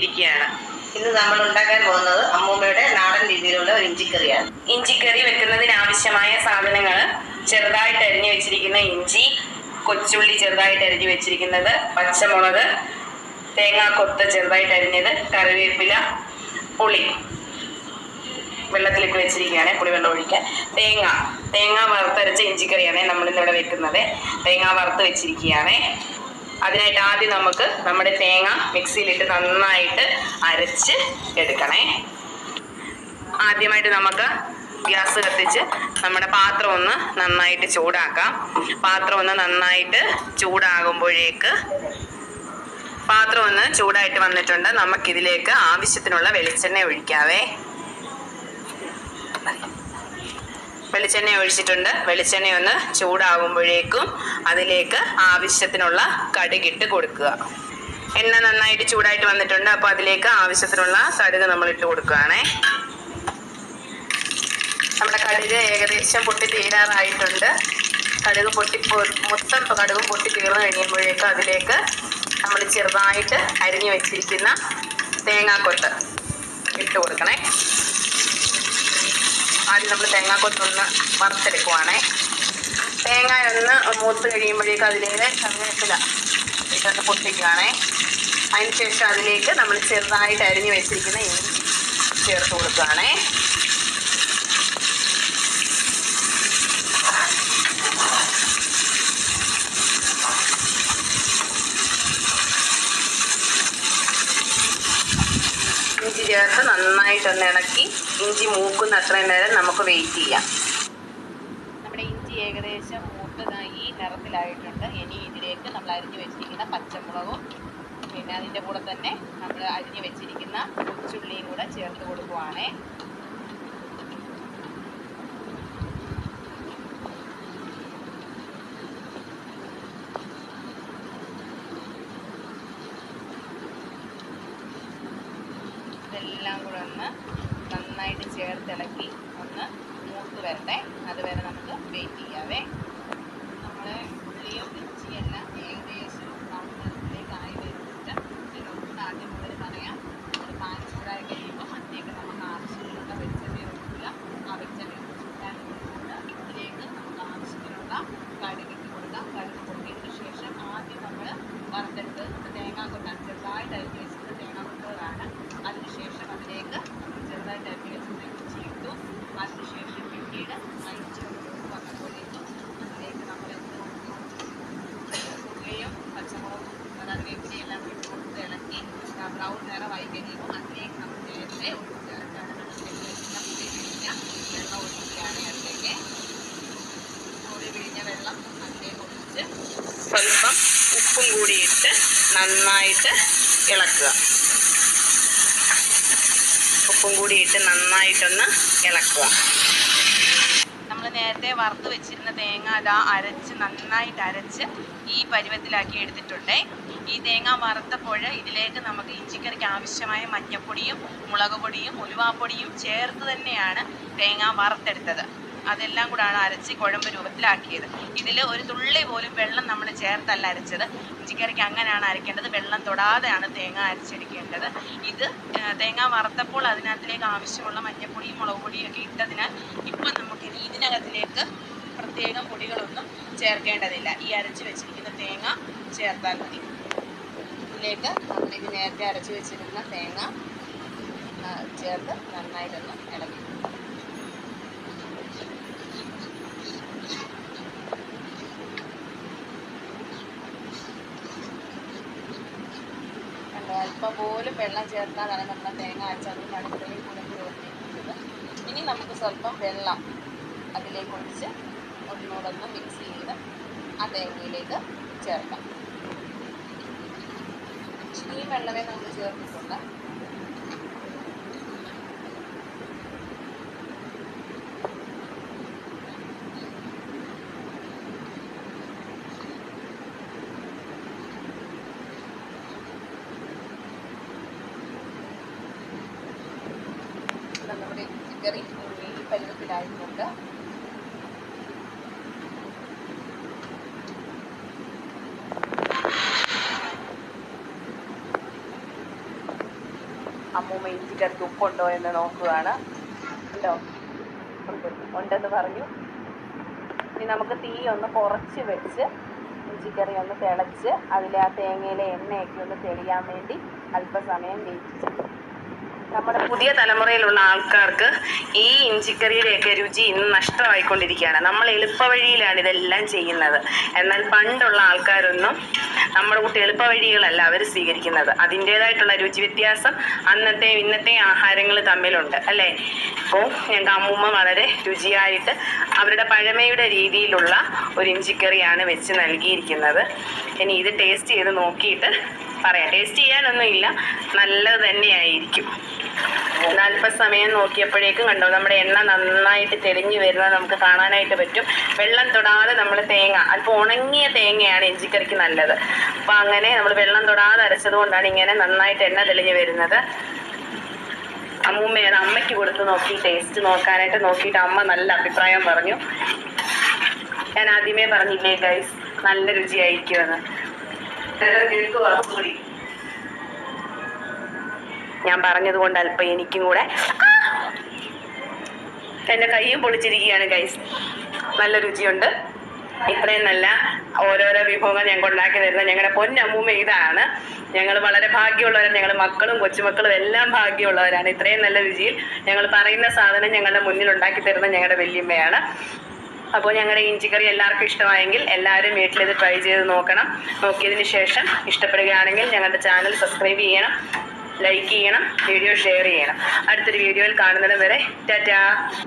വെച്ചുകൊണ്ടിരിക്കുകയാണ് ഇന്ന് നമ്മൾ ഉണ്ടാക്കാൻ പോകുന്നത് അമ്മൂമ്മയുടെ നാടൻ രീതിയിലുള്ള ഒരു ഇഞ്ചിക്കറിയാണ്. ഇഞ്ചിക്കറി വെക്കുന്നതിന് ആവശ്യമായ സാധനങ്ങൾ ചെറുതായിട്ട് അരിഞ്ഞു വെച്ചിരിക്കുന്ന ഇഞ്ചി കൊച്ചുള്ളി ചെറുതായിട്ട് അരിഞ്ഞു വെച്ചിരിക്കുന്നത് പച്ചമുളക് തേങ്ങാക്കൊത്ത് ചെറുതായിട്ട് അരിഞ്ഞത് കറിവേപ്പില പുളി. വെള്ളത്തിലേക്ക് വെച്ചിരിക്കുകയാണ് പുളിവെള്ളം ഒഴിക്കാൻ. തേങ്ങ തേങ്ങ വറുത്തരച്ച ഇഞ്ചിക്കറിയാണ് നമ്മളിന്നിവിടെ വെക്കുന്നത്. തേങ്ങ വറുത്ത് വെച്ചിരിക്കുകയാണ്. അതിനായിട്ട് ആദ്യം നമുക്ക് നമ്മുടെ തേങ്ങ മിക്സിയിലിട്ട് നന്നായിട്ട് അരച്ച് എടുക്കണേ. ആദ്യമായിട്ട് നമുക്ക് ഗ്യാസ് കത്തിച്ച് നമ്മുടെ പാത്രം ഒന്ന് നന്നായിട്ട് ചൂടാക്കാം. പാത്രം ഒന്ന് നന്നായിട്ട് ചൂടാകുമ്പോഴേക്ക് പാത്രം ഒന്ന് ചൂടായിട്ട് വന്നിട്ടുണ്ട്. നമുക്കിതിലേക്ക് ആവശ്യത്തിനുള്ള വെളിച്ചെണ്ണ ഒഴിക്കാവേ. വെളിച്ചെണ്ണ ഒഴിച്ചിട്ടുണ്ട്. വെളിച്ചെണ്ണ ഒന്ന് ചൂടാകുമ്പോഴേക്കും അതിലേക്ക് ആവശ്യത്തിനുള്ള കടുകിട്ട് കൊടുക്കുക. എണ്ണ നന്നായിട്ട് ചൂടായിട്ട് വന്നിട്ടുണ്ട്. അപ്പോൾ അതിലേക്ക് ആവശ്യത്തിനുള്ള കടുക് നമ്മൾ ഇട്ട് കൊടുക്കുകയാണേ. നമ്മുടെ കടുക് ഏകദേശം പൊട്ടി തീരാറായിട്ടുണ്ട്. കടുക് പൊട്ടി മൊത്തം കടുകും പൊട്ടി തീർന്നു കഴിയുമ്പോഴേക്കും അതിലേക്ക് നമ്മൾ ചെറുതായിട്ട് അരിഞ്ഞു വെച്ചിരിക്കുന്ന തേങ്ങാക്കൊത്ത് ഇട്ട് കൊടുക്കണേ. ആദ്യം നമ്മൾ തേങ്ങാക്കൊത്തൊന്ന് വറുത്തെടുക്കുവാണേ. തേങ്ങ ഒന്ന് മൂത്ത് കഴിയുമ്പോഴേക്കും അതിലേക്ക് കറിവേപ്പില ഇട്ടൊന്ന് പൊട്ടിക്കുകയാണേ അതിനുശേഷം അതിലേക്ക് നമ്മൾ ചെറുതായിട്ട് അരിഞ്ഞു വെച്ചിരിക്കുന്ന ഇഞ്ചി ചേർത്ത് കൊടുക്കുകയാണേ ഇഞ്ചി ചേർത്ത് നന്നായിട്ടൊന്ന് ഇളക്കി ഇഞ്ചി മൂക്കുന്ന അത്രയും നേരം നമുക്ക് വെയിറ്റ് ചെയ്യാം. നമ്മുടെ ഇഞ്ചി ഏകദേശം മൂക്കുന്ന ഈ നിറത്തിലായിട്ടുണ്ട്. ഇനി ഇതിലേക്ക് നമ്മൾ അരിഞ്ഞു വെച്ചിരിക്കുന്ന പച്ചമുളകും പിന്നെ അതിന്റെ കൂടെ തന്നെ നമ്മൾ അരിഞ്ഞു വെച്ചിരിക്കുന്ന കൊച്ചുള്ളിയും കൂടെ ചേർത്ത് കൊടുക്കുവാണേ. ഇതെല്ലാം കൂടെ ഒന്ന് നന്നായിട്ട് ചേർത്തിളക്കി ഒന്ന് മൂത്ത് വരട്ടെ. അതുവരെ നമുക്ക് വെയിറ്റ് ചെയ്യാവേ നമ്മൾ ഉള്ളിയും ഇഞ്ചിയെല്ലാം ഏകദേശം ബ്രൗൺ ആയി വരുന്നുണ്ട് ഇതിനോട് ആദ്യം മുതൽ പറയാം നമ്മൾ പാൻ ചൂടായി കഴിയുമ്പോൾ അതിലേക്ക് നമുക്ക് ആവശ്യമുള്ള വെളിച്ചെണ്ണ ഒഴിക്കുക ആ വെളിച്ചെണ്ണ ചൂടാൻ കൊടുത്തുകൊണ്ട് ഇതിലേക്ക് നമുക്ക് ആവശ്യത്തിനുള്ള കടുകിട്ട് കൊടുക്കാം കടുക് പൊട്ടിയതിന് ശേഷം ആദ്യം നമ്മൾ വറുത്തെടുത്ത് നമ്മുടെ തേങ്ങാ കൊട്ടാണ് ചെറുതായിട്ട് അരിഞ്ഞ് വെച്ചിട്ട് തേങ്ങാ കൊട്ടുകളാണ് അതിനുശേഷം അതിലേക്ക് ചെറുതായിട്ട് അരിഞ്ഞ് വെച്ചിട്ട് ഇഞ്ചി ഇട്ടു അതിനുശേഷം പിന്നീട് ആ ഇഞ്ചി വന്നപ്പോഴേക്കും അതിലേക്ക് നമ്മൾ എന്ത് കൊടുത്തു ഉള്ളിയും പച്ചമുളകും കറിവേപ്പിലയും എല്ലാം ഇട്ട് കൊടുത്ത് ഇളക്കി ബ്രൗൺ നിറമായി കഴിയുമ്പോൾ അതിലേക്ക് നമ്മൾ നേരത്തെ സ്വല്പം ഉപ്പും കൂടിയിട്ട് നന്നായിട്ട് ഇളക്കുക. ഉപ്പും കൂടിയിട്ട് നന്നായിട്ടൊന്ന് ഇളക്കുക. നേരത്തെ വറുത്ത് വെച്ചിരുന്ന തേങ്ങ അതാ അരച്ച് നന്നായിട്ട് അരച്ച് ഈ പരുവത്തിലാക്കി എടുത്തിട്ടുണ്ട്. ഈ തേങ്ങ വറുത്തപ്പോൾ ഇതിലേക്ക് നമുക്ക് ഇഞ്ചിക്കറിക്ക് ആവശ്യമായ മഞ്ഞപ്പൊടിയും മുളക് പൊടിയും ഉലുവാപ്പൊടിയും ചേർത്ത് തന്നെയാണ് തേങ്ങ വറുത്തെടുത്തത്. അതെല്ലാം കൂടാണ് അരച്ച് കുഴമ്പ് രൂപത്തിലാക്കിയത്. ഇതിൽ ഒരു തുള്ളി പോലും വെള്ളം നമ്മൾ ചേർത്തല്ല അരച്ചത്. ഇഞ്ചിക്കറിക്ക് അങ്ങനെയാണ് അരക്കേണ്ടത്. വെള്ളം തൊടാതെയാണ് തേങ്ങ അരച്ചെടുക്കേണ്ടത്. ഇത് തേങ്ങ വറുത്തപ്പോൾ അതിനകത്തിലേക്ക് ആവശ്യമുള്ള മഞ്ഞപ്പൊടിയും മുളക് പൊടിയും ഒക്കെ ഇട്ടതിനാൽ ഇപ്പം പ്രത്യേകം പൊടികളൊന്നും ചേർക്കേണ്ടതില്ല. ഈ അരച്ച് വെച്ചിരിക്കുന്ന തേങ്ങ ചേർത്താൽ മതി. ഇതിലേക്ക് നമ്മൾ നേരത്തെ അരച്ച് വെച്ചിരുന്ന തേങ്ങ ചേർത്ത് നന്നായിട്ടൊന്ന് ഇളക്കി. അല്പം പോലും വെള്ളം ചേർത്താൽ തന്നെ നമ്മൾ തേങ്ങ അരച്ച് അതുകൊണ്ടാണ് ഇത്രയും കുഴമ്പ് രൂപത്തിലിരിക്കുന്നത് ഇനി നമുക്ക് സ്വല്പം വെള്ളം അതിലേക്ക് ഒഴിച്ച് ഒന്നുകൂടൊന്ന് മിക്സ് ചെയ്ത് ആ തേങ്ങയിലേക്ക് ചേർക്കാം. ഇച്ചിരി വെള്ളമേ നമ്മൾ ചേർത്തിട്ടുണ്ട് നമ്മുടെ ഈ പരുവത്തിലായിട്ടുണ്ട് അമ്മൂമ്മ ഇഞ്ചിക്കറിക്ക് ഉപ്പുണ്ടോ എന്ന് നോക്കുകയാണ്. ഉണ്ടോ? ഉണ്ട് ഉണ്ടെന്ന് പറഞ്ഞു. ഇനി നമുക്ക് തീ ഒന്ന് കുറച്ച് വെച്ച് ഇഞ്ചിക്കറി ഒന്ന് തിളച്ച് അതിൽ ആ തേങ്ങയിലെ എണ്ണയൊക്കെ ഒന്ന് തെളിയാൻ വേണ്ടി അല്പസമയം ചെയ്യും നമ്മുടെ പുതിയ തലമുറയിലുള്ള ആൾക്കാർക്ക് ഈ ഇഞ്ചിക്കറിയുടെയൊക്കെ രുചി ഇന്ന് നഷ്ടമായിക്കൊണ്ടിരിക്കുകയാണ്. നമ്മൾ എളുപ്പവഴിയിലാണ് ഇതെല്ലാം ചെയ്യുന്നത്. എന്നാൽ പണ്ടുള്ള ആൾക്കാരൊന്നും നമ്മുടെ കുട്ടി എളുപ്പവഴികളല്ല അവർ സ്വീകരിക്കുന്നത്. അതിന്റേതായിട്ടുള്ള രുചി വ്യത്യാസം അന്നത്തെ ഇന്നത്തെ ആഹാരങ്ങൾ തമ്മിലുണ്ട് അല്ലേ? അപ്പോൾ ഞങ്ങൾക്ക് അമ്മൂമ്മ വളരെ രുചിയായിട്ട് അവരുടെ പഴമയുടെ രീതിയിലുള്ള ഒരു ഇഞ്ചിക്കറിയാണ് വെച്ച് നൽകിയിരിക്കുന്നത്. ഇനി ഇത് ടേസ്റ്റ് ചെയ്ത് നോക്കിയിട്ട് പറയാം. ടേസ്റ്റ് ചെയ്യാനൊന്നുമില്ല നല്ലത് തന്നെയായിരിക്കും. അല്പസമയം നോക്കിയപ്പോഴേക്കും കണ്ടോ നമ്മുടെ എണ്ണ നന്നായിട്ട് തെളിഞ്ഞു വരുന്നത് നമുക്ക് കാണാനായിട്ട് പറ്റും. വെള്ളം തൊടാതെ നമ്മൾ തേങ്ങ അല്പം ഉണങ്ങിയ തേങ്ങയാണ് ഇഞ്ചിക്കറിക്ക് നല്ലത്. അപ്പം അങ്ങനെ നമ്മൾ വെള്ളം തൊടാതെ അരച്ചത് കൊണ്ടാണ് ഇങ്ങനെ നന്നായിട്ട് എണ്ണ തെളിഞ്ഞു വരുന്നത്. അമ്മൂമ്മയാണ് അമ്മയ്ക്ക് കൊടുത്ത് നോക്കി ടേസ്റ്റ് നോക്കാനായിട്ട് നോക്കിയിട്ട് അമ്മ നല്ല അഭിപ്രായം പറഞ്ഞു. ഞാൻ ആദ്യമേ പറഞ്ഞില്ലേ ഗൈസ് നല്ല രുചിയായിരിക്കുമെന്ന്. കൂടി ഞാൻ പറഞ്ഞതുകൊണ്ട് അല്പം എനിക്കും കൂടെ. എന്റെ കൈയും പൊളിച്ചിരിക്കുകയാണ് ഗൈസ് നല്ല രുചിയുണ്ട്. ഇത്രയും നല്ല ഓരോരോ വിഭവങ്ങൾ ഞങ്ങൾക്ക് ഉണ്ടാക്കി തരുന്ന ഞങ്ങളുടെ പൊന്നമ്മൂമ്മ ഇതാണ്. ഞങ്ങൾ വളരെ ഭാഗ്യമുള്ളവരാണ്. ഞങ്ങളുടെ മക്കളും കൊച്ചുമക്കളും എല്ലാം ഭാഗ്യമുള്ളവരാണ്. ഇത്രയും നല്ല രുചിയിൽ ഞങ്ങൾ പറയുന്ന സാധനം ഞങ്ങളുടെ മുന്നിൽ ഉണ്ടാക്കി തരുന്ന ഞങ്ങളുടെ വല്യമ്മയാണ്. അപ്പോൾ ഞങ്ങളുടെ ഇഞ്ചിക്കറി എല്ലാവർക്കും ഇഷ്ടമായെങ്കിൽ എല്ലാവരും വീട്ടിലിത് ട്രൈ ചെയ്ത് നോക്കണം. നോക്കിയതിന് ശേഷം ഇഷ്ടപ്പെടുകയാണെങ്കിൽ ഞങ്ങളുടെ ചാനൽ സബ്സ്ക്രൈബ് ചെയ്യണം. ലൈക്ക് ചെയ്യണം വീഡിയോ ഷെയർ ചെയ്യണം. അടുത്തൊരു വീഡിയോയിൽ കാണുന്നിടം വരെ ടാറ്റാ.